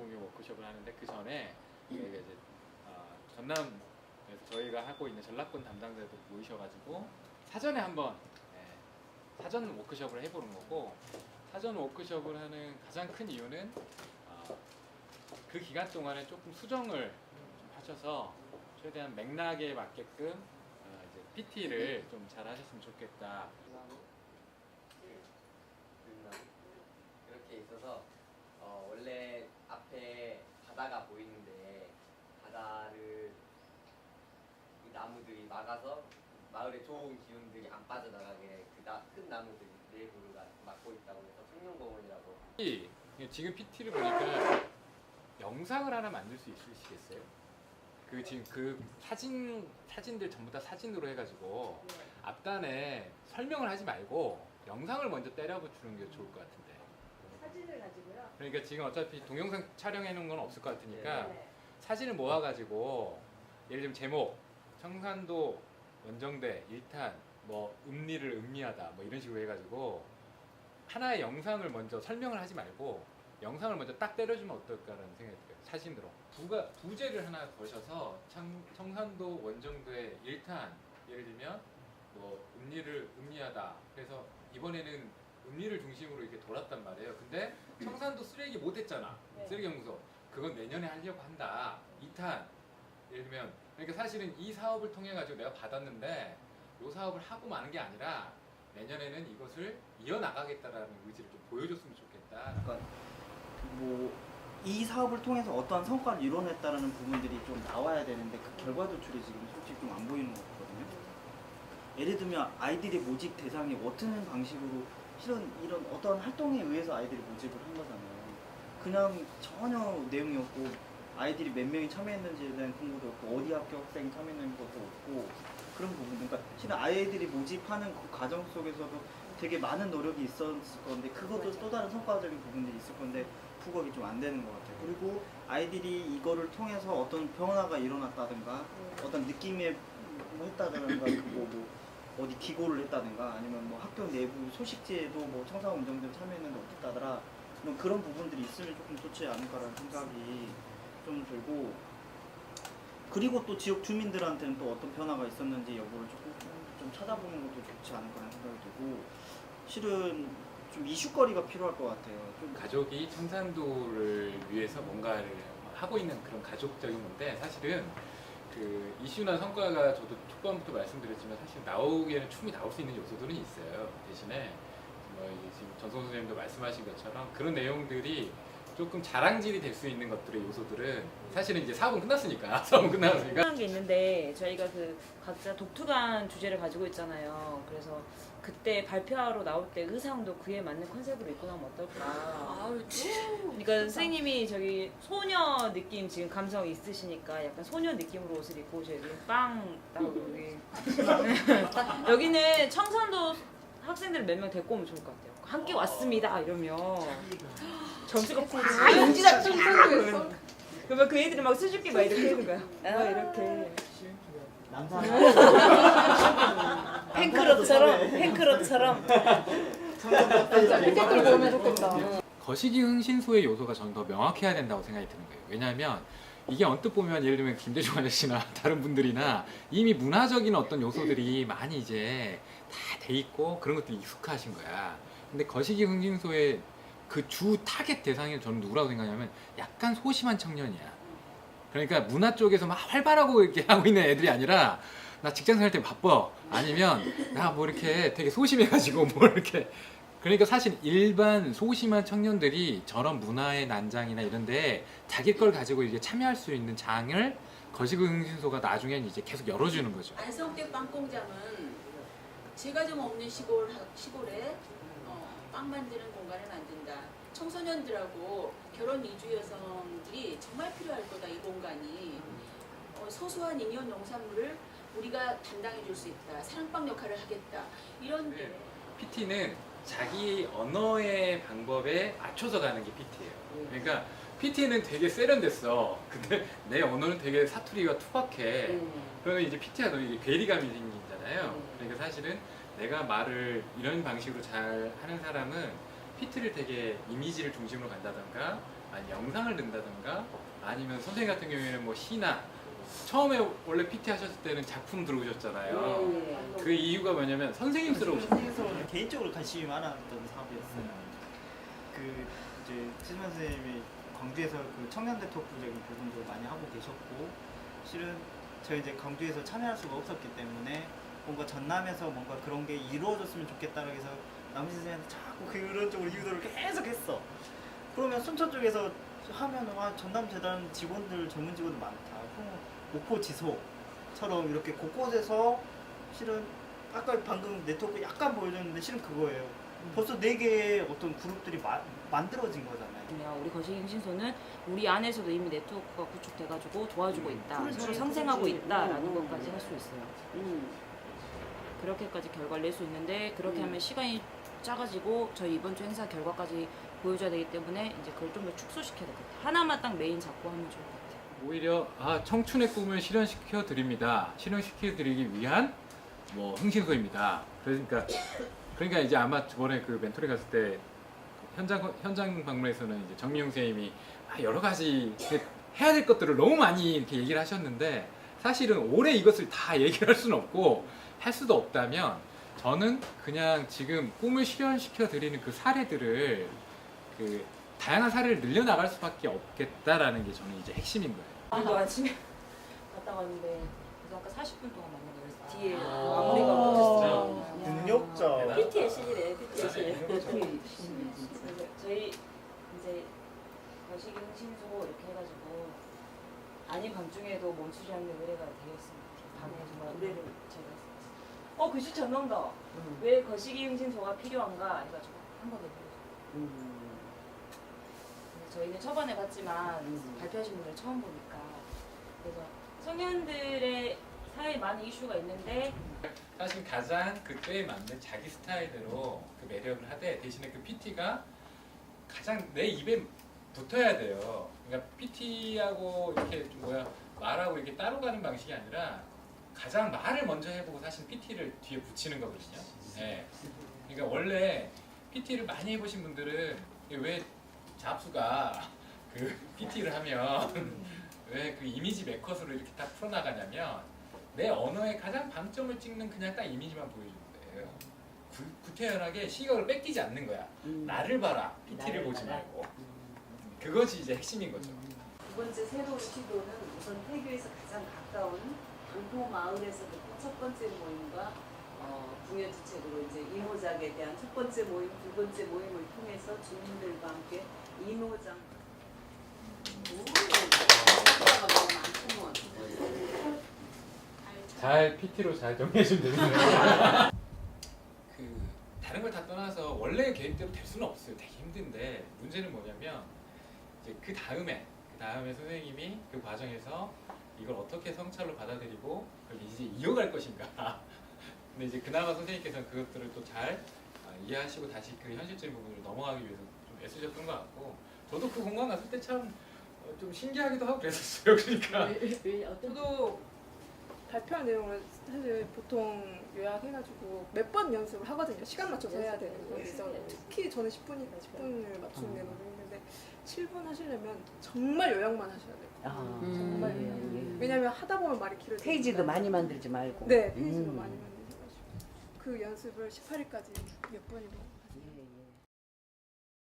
공유 워크숍을 하는데 그 전에 이제 어, 전남에서 저희가 하고 있는 전라권 담당자들 모이셔가지고 사전에 한번 예, 사전 워크숍을 해보는 거고 사전 워크숍을 하는 가장 큰 이유는 어, 그 기간 동안에 조금 수정을 좀 하셔서 최대한 맥락에 맞게끔 어, 이제 PT를 좀 잘 하셨으면 좋겠다. 이렇게 있어서 어, 원래 앞에 바다가 보이는데 바다를 이 나무들이 막아서 마을에 좋은 기운들이 안 빠져나가게 그큰 나무들이 내부를 막고 있다고 해서 청년공원이라고 이- 지금 PT를 보니까 영상을 하나 만들 수 있으시겠어요? 그 지금 그 사진 사진들 전부 다 사진으로 해가지고 앞단에 설명을 하지 말고 영상을 먼저 때려 붙이는 게 좋을 것 같은데. 사진을 가지고요. 그러니까 지금 어차피 동영상 촬영해 놓은 건 없을 것 같으니까 네. 사진을 모아가지고 예를 들면 제목 청산도 원정대 일탄 뭐 음리를 음리하다 뭐 이런 식으로 해가지고 하나의 영상을 먼저 설명을 하지 말고 영상을 먼저 딱 때려주면 어떨까라는 생각이 들어요 사진으로 부가 부제를 하나 거셔서 청, 청산도 원정대 일탄 예를 들면 뭐 음리를 음리하다 그래서 이번에는 음리를 중심으로 이렇게 돌았단 말이에요 근데 청산도 쓰레기 못 했잖아 네. 쓰레기 연구소 그건 내년에 하려고 한다. 2탄 예를 들면 그러니까 사실은 이 사업을 통해 가지고 내가 받았는데 이 사업을 하고 마는 게 아니라 내년에는 이것을 이어나가겠다라는 의지를 좀 보여줬으면 좋겠다. 그러니까 뭐 이 사업을 통해서 어떠한 성과를 이뤄냈다는 부분들이 좀 나와야 되는데 그 결과 도출이 지금 솔직히 좀 안 보이는 것 같거든요. 예를 들면 아이들이 모집 대상이 어떤 방식으로 실은 이런 어떤 활동에 의해서 아이들이 모집을 한 거잖아요. 그냥 전혀 내용이 없고 아이들이 몇 명이 참여했는지에 대한 공부도 없고 어디 학교 학생이 참여했는 것도 없고 그런 부분 그러니까 실은 아이들이 모집하는 그 과정 속에서도 되게 많은 노력이 있었을 건데 그것도 또 다른 성과적인 부분들이 있을 건데 부각이 좀 안 되는 것 같아요. 그리고 아이들이 이거를 통해서 어떤 변화가 일어났다든가 어떤 느낌에 뭐 했다든가 그리고 뭐 어디 기고를 했다든가 아니면 뭐 학교 내부 소식지에도 뭐 청상 운동들 참여했는데 어땠다더라. 이런 그런 부분들이 있으면 조금 좋지 않을까라는 생각이 좀 들고. 그리고 또 지역 주민들한테는 또 어떤 변화가 있었는지 여부를 조금 좀 찾아보는 것도 좋지 않을까라는 생각이 들고. 실은 좀 이슈거리가 필요할 것 같아요. 좀 가족이 청산도를 위해서 뭔가를 하고 있는 그런 가족적인 건데 사실은 그 이슈나 성과가 저도 초반부터 말씀드렸지만 사실 나오기에는 충분히 나올 수 있는 요소들은 있어요. 대신에 뭐 지금 전송 선생님도 말씀하신 것처럼 그런 내용들이 조금 자랑질이 될 수 있는 것들의 요소들은 사실은 이제 사업은 끝났으니까 사업은 끝났으니까 필요한 게 있는데 저희가 그 각자 독특한 주제를 가지고 있잖아요. 그래서 그때 발표하러 나올 때 의상도 그에 맞는 컨셉으로 입고 나면 어떨까. 그러니까 선생님이 저기 소녀 느낌 지금 감성 있으시니까 약간 소녀 느낌으로 옷을 입고 저희 빵 따고 여기 여기는 청산도 학생들 몇 명 데리고 오면 좋을 것 같아요. 함께 왔습니다 이러면 점수가 팍 인지다 청산도였어. 그러면 그 애들이 막 수줍게 막 이렇게 하는 거야. 막 이렇게. 남산 팬클럽처럼 팬클럽처럼 댓글 보면 좋겠다. 거시기 흥신소의 요소가 저는 더 명확해야 된다고 생각이 드는 거예요. 왜냐하면 이게 언뜻 보면 예를 들면 김대중 아저씨나 다른 분들이나 이미 문화적인 어떤 요소들이 많이 이제 다 돼 있고 그런 것들이 익숙하신 거야. 근데 거시기 흥신소의 그 주 타겟 대상이 저는 누구라고 생각하냐면 약간 소심한 청년이야. 그러니까 문화 쪽에서 막 활발하고 이렇게 하고 있는 애들이 아니라 나 직장 생활 때 바빠. 아니면 나 뭐 이렇게 되게 소심해가지고 뭐 이렇게 그러니까 사실 일반 소심한 청년들이 저런 문화의 난장이나 이런데 자기 걸 가지고 이제 참여할 수 있는 장을 거시기흥신소가 나중엔 이제 계속 열어주는 거죠. 안성댁 빵공장은 제가 좀 없는 시골 시골에 어, 빵 만드는 공간을 만든다. 청소년들하고 결혼 이주 여성들이 정말 필요할 거다 이 공간이 어, 소소한 인연 농산물을 우리가 담당해 줄 수 있다. 사랑방 역할을 하겠다. 이런 게 PT는 자기 언어의 방법에 맞춰서 가는 게 PT예요. 그러니까 PT는 되게 세련됐어. 근데 내 언어는 되게 사투리가 투박해. 그러면 이제 PT가 너 이게 괴리감이 생기 잖아요. 그러니까 사실은 내가 말을 이런 방식으로 잘 하는 사람은 PT를 되게 이미지를 중심으로 간다던가 아니 영상을 넣는다든가 아니면 선생님 같은 경우에는 뭐 시나 처음에 원래 PT 하셨을 때는 작품 들어오셨잖아요. 그 이유가 뭐냐면 선생님스러우셨어요. 개인적으로 관심이 많았던 사업이었어요. 그 이제 최지만 선생님이 광주에서 그 청년대 토크적인 부분도 많이 하고 계셨고 실은 저희 이제 광주에서 참여할 수가 없었기 때문에 뭔가 전남에서 뭔가 그런 게 이루어졌으면 좋겠다라고 해서 남진 선생님한테 자꾸 그런 쪽으로 유도를 계속 했어. 그러면 순천 쪽에서 하면 와 전남 재단 직원들 전문 직원들 많다. 그럼 목포 지소처럼 이렇게 곳곳에서 실은 아까 방금 네트워크 약간 보여줬는데 실은 그거예요. 벌써 네 개의 어떤 그룹들이 마- 만들어진 거잖아요. 그냥 우리 거시기 신소는 우리 안에서도 이미 네트워크가 구축돼가지고 도와주고 있다, 그렇지, 서로 상생하고. 있다라는 음, 음, 것까지 음. 할수 있어요. 음. 그렇게까지 결과를 낼 수 있는데 그렇게 음. 하면 시간이 작아지고 저희 이번 주 행사 결과까지 보여줘야 되기 때문에 이제 그걸 좀 더 축소시켜야 될 것 같아요. 하나만 딱 메인 잡고 하면 좋을 것 같아요. 오히려 아 청춘의 꿈을 실현시켜 드립니다. 실현시켜 드리기 위한 뭐 흥신소입니다. 그러니까 그러니까 이제 아마 저번에 그 멘토링 갔을 때 현장 현장 방문에서는 이제 정미용 선생님이 아, 여러 가지 그 해야 될 것들을 너무 많이 이렇게 얘기를 하셨는데 사실은 올해 이것을 다 얘기를 할 수는 없고 할 수도 없다면 저는 그냥 지금 꿈을 실현시켜 드리는 그 사례들을 그 다양한 사례를 늘려나갈 수밖에 없겠다라는 게 저는 이제 핵심인 거예요. 오늘도 아침에 갔다 왔는데 그래서 아까 40분 동안 만나고 그래서 뒤에 아. 마무리가 못했어요. 능력자. PT의 신이래, PT의 신. 그래서 저희 이제 거시기 흥신소 이렇게 해가지고 아닌 밤중에도 멈추지 않는 의뢰가 되었습니다. 밤에 정말 의뢰를 제가 했어요. 어 글씨 잘 나온다. 왜 거시기 흥신소가 필요한가 해가지고 한 번에 보여줘. 저희는 초반에 봤지만 발표하신 분들 처음 보니까 그래서 청년들의 사회에 많은 이슈가 있는데 사실 가장 그때에 맞는 자기 스타일대로 그 매력을 하되 대신에 그 PT가 가장 내 입에 붙어야 돼요. 그러니까 PT하고 이렇게 좀 뭐야 말하고 이렇게 따로 가는 방식이 아니라 가장 말을 먼저 해보고 사실 PT를 뒤에 붙이는 거거든요. 네. 그러니까 원래 PT를 많이 해보신 분들은 왜 잡수가 그 PT를 하면 왜 그 이미지 메컷으로 이렇게 딱 풀어나가냐면 내 언어의 가장 방점을 찍는 그냥 딱 이미지만 보여주는 거예요. 구, 구태연하게 시각을 뺏기지 않는 거야. 나를 봐라. PT를 보지 말고. 그것이 이제 핵심인 거죠. 두 번째 새로운 시도는 우선 태교에서 가장 가까운 강포 마을에서 첫 번째 모임과 어, 부여 주책으로 이제 이노작에 대한 첫 번째 모임, 두 번째 모임을 통해서 주민들과 함께 많구먼. 잘 PT로 잘 정리해주면 되네요. 그 다른 걸 다 떠나서 원래 계획대로 될 수는 없어요. 되게 힘든데 문제는 뭐냐면 이제 그 다음에 그 다음에 선생님이 그 과정에서 이걸 어떻게 성찰로 받아들이고 그걸 이제 이어갈 것인가. 근데 이제 그나마 선생님께서는 그것들을 또잘 아, 이해하시고 다시 그 현실적인 부분으로 넘어가기 위해서 좀 애쓰셨던 것 같고 저도 그 공간 갔을 때 참 좀 신기하기도 하고 그랬었어요. 그러니까 저도 발표한 내용을 사실 보통 요약해가지고 몇 번 연습을 하거든요. 시간 맞춰서 해야 되는 거에서 특히 저는 10분이 10분을 맞추는 게 너무 힘든데 7분 하시려면 정말 요약만 하셔야 돼요. 아, 정말 예, 요약. 예. 왜냐면 하다 보면 말이 길어지니까. 페이지도 많이 만들지 말고. 네, 페이지도 음. 많이 만드셔가지고 그 연습을 18일까지 몇 번이고